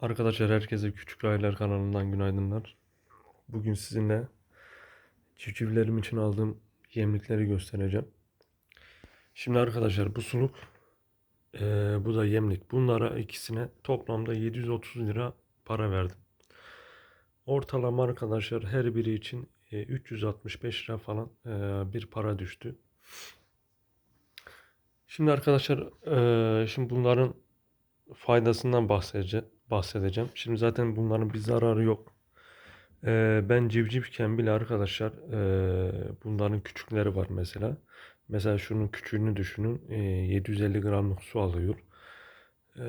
Arkadaşlar herkese Küçük Raylar kanalından günaydınlar. Bugün sizinle civcivlerim için aldığım yemlikleri göstereceğim. Şimdi arkadaşlar bu suluk, eee, bu da yemlik. Bunlara ikisine toplamda 730 lira para verdim. Ortalama arkadaşlar her biri için e, 365 lira falan e, bir para düştü. Şimdi arkadaşlar e, şimdi bunların faydasından bahsedeceğim. Bahsedeceğim. Şimdi zaten bunların bir zararı yok. E, ben civcivken bile arkadaşlar e, bunların küçükleri var mesela. Mesela şunun küçüğünü düşünün. E, 750 gramlık su alıyor. E,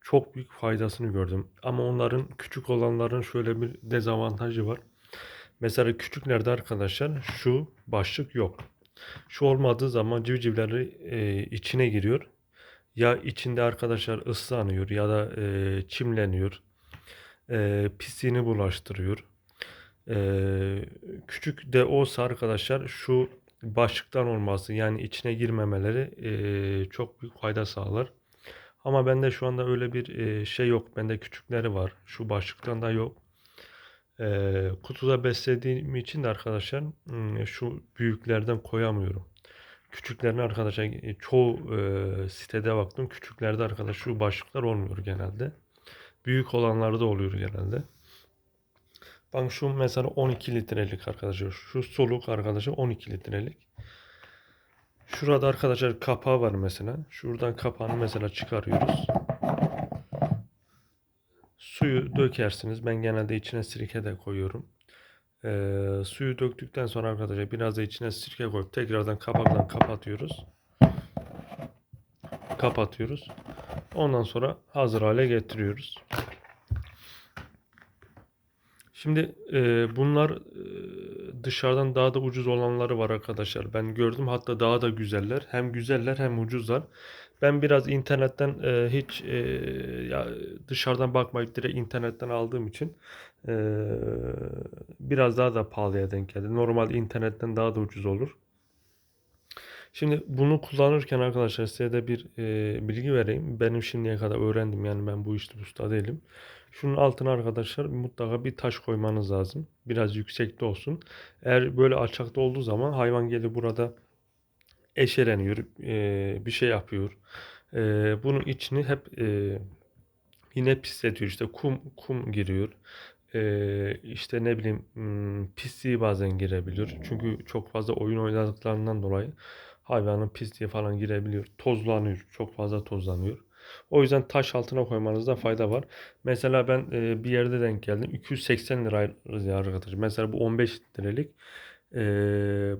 çok büyük faydasını gördüm. Ama onların küçük olanların şöyle bir dezavantajı var. Mesela küçüklerde arkadaşlar şu başlık yok. Şu olmadığı zaman civcivleri e, içine giriyor. Ya içinde arkadaşlar ıslanıyor ya da e, çimleniyor. E, pisliğini bulaştırıyor. E, küçük de olsa arkadaşlar şu başlıktan olması yani içine girmemeleri e, çok büyük fayda sağlar. Ama bende şu anda öyle bir e, şey yok. Bende küçükleri var. Şu başlıktan da yok. E, kutuda beslediğim için de arkadaşlar hmm, şu büyüklerden koyamıyorum. Küçüklerini arkadaşlar e, çoğu e, sitede baktım. Küçüklerde arkadaş şu başlıklar olmuyor genelde. Büyük olanlarda oluyor genelde. Bak şu mesela 12 litrelik arkadaşlar. Şu soluk arkadaşlar 12 litrelik. Şurada arkadaşlar kapağı var mesela. Şuradan kapağını mesela çıkarıyoruz. Suyu dökersiniz. Ben genelde içine sirke de koyuyorum. Ee, suyu döktükten sonra arkadaşlar biraz da içine sirke koyup tekrardan kapakla kapatıyoruz. Kapatıyoruz. Ondan sonra hazır hale getiriyoruz. Şimdi e, bunlar e, dışarıdan daha da ucuz olanları var arkadaşlar. Ben gördüm hatta daha da güzeller. Hem güzeller hem ucuzlar. Ben biraz internetten e, hiç e, ya dışarıdan bakmayıp direkt internetten aldığım için e, biraz daha da pahalıya denk geldi. Normal internetten daha da ucuz olur. Şimdi bunu kullanırken arkadaşlar size de bir e, bilgi vereyim. Benim şimdiye kadar öğrendim yani ben bu işte usta değilim. Şunun altına arkadaşlar mutlaka bir taş koymanız lazım. Biraz yüksekte olsun. Eğer böyle alçakta olduğu zaman hayvan gelir burada eşeleniyor, e, bir şey yapıyor. E, bunun içini hep e, yine pisletiyor. İşte kum kum giriyor. E, işte ne bileyim pisliği bazen girebiliyor. Çünkü çok fazla oyun oynadıklarından dolayı hayvanın pisliği falan girebiliyor. Tozlanıyor. Çok fazla tozlanıyor. O yüzden taş altına koymanızda fayda var. Mesela ben bir yerde denk geldim. 280 lira arkadaşlar. Mesela bu 15 liralık. E,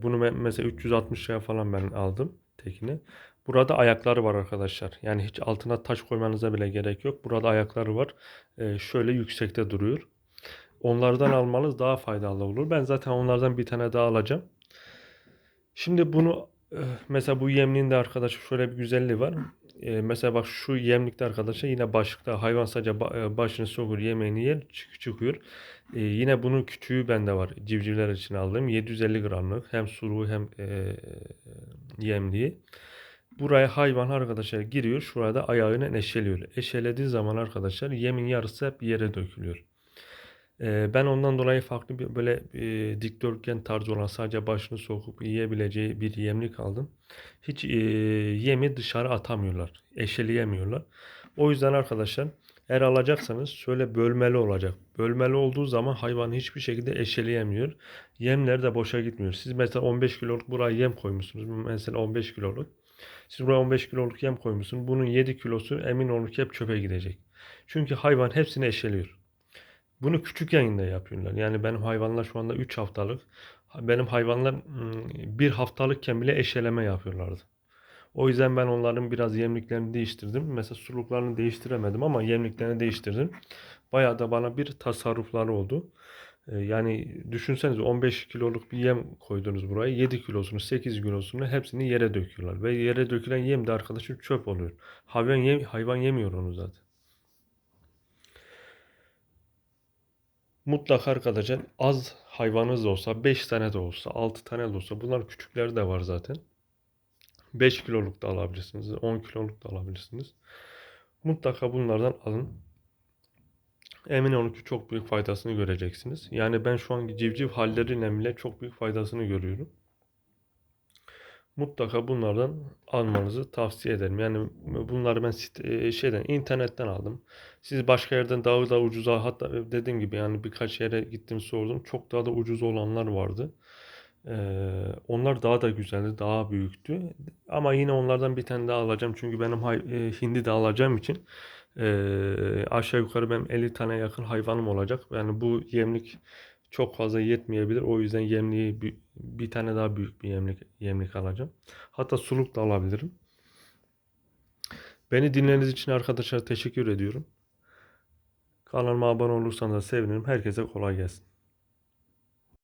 bunu mesela 360 liraya falan ben aldım tekini. Burada ayakları var arkadaşlar. Yani hiç altına taş koymanıza bile gerek yok. Burada ayakları var. E, şöyle yüksekte duruyor. Onlardan almanız daha faydalı olur. Ben zaten onlardan bir tane daha alacağım. Şimdi bunu e, mesela bu yemliğin de arkadaşlar şöyle bir güzelliği var. E, mesela bak şu yemlikte arkadaşlar yine başlıkta hayvan sadece ba- e, başını sokuyor yemeğini yer çık çıkıyor. Yine bunun küçüğü bende var. Civcivler için aldığım 750 gramlık hem suluğu hem yemliği. Buraya hayvan arkadaşlar giriyor. Şurada ayağını eşeliyor. Eşelediği zaman arkadaşlar yemin yarısı hep yere dökülüyor. Ben ondan dolayı farklı bir böyle e, dikdörtgen tarzı olan sadece başını sokup yiyebileceği bir yemlik aldım. Hiç e, yemi dışarı atamıyorlar. Eşeleyemiyorlar. O yüzden arkadaşlar eğer alacaksanız şöyle bölmeli olacak. Bölmeli olduğu zaman hayvan hiçbir şekilde eşeleyemiyor. Yemler de boşa gitmiyor. Siz mesela 15 kiloluk buraya yem koymuşsunuz. Mesela 15 kiloluk. Siz buraya 15 kiloluk yem koymuşsunuz. Bunun 7 kilosu emin olun ki hep çöpe gidecek. Çünkü hayvan hepsini eşeliyor. Bunu küçük yayında yapıyorlar. Yani benim hayvanlar şu anda 3 haftalık. Benim hayvanlar hmm, bir haftalıkken bile eşeleme yapıyorlardı. O yüzden ben onların biraz yemliklerini değiştirdim. Mesela suluklarını değiştiremedim ama yemliklerini değiştirdim. Bayağı da bana bir tasarrufları oldu. Ee, Yani düşünsenize 15 kiloluk bir yem koydunuz buraya. 7 kilosunu, 8 kilosunu hepsini yere döküyorlar. Ve yere dökülen yem de arkadaşım çöp oluyor. Hayvan, yem, hayvan yemiyor onu zaten. Mutlaka arkadaşlar az hayvanınız da olsa 5 tane de olsa 6 tane de olsa bunlar küçükleri de var zaten. 5 kiloluk da alabilirsiniz. 10 kiloluk da alabilirsiniz. Mutlaka bunlardan alın. Emin olun ki çok büyük faydasını göreceksiniz. Yani ben şu anki civciv halleriyle bile çok büyük faydasını görüyorum. Mutlaka bunlardan almanızı tavsiye ederim. Yani bunları ben e, şeyden internetten aldım. Siz başka yerden daha da ucuza hatta dediğim gibi yani birkaç yere gittim sordum. Çok daha da ucuz olanlar vardı. Ee, onlar daha da güzeldi, daha büyüktü. Ama yine onlardan bir tane daha alacağım. Çünkü benim e, hindi de alacağım için e, aşağı yukarı benim 50 tane yakın hayvanım olacak. Yani bu yemlik çok fazla yetmeyebilir. O yüzden yemliği bir, bir tane daha büyük bir yemlik yemlik alacağım. Hatta suluk da alabilirim. Beni dinlediğiniz için arkadaşlar teşekkür ediyorum. Kanalıma abone olursanız da sevinirim. Herkese kolay gelsin.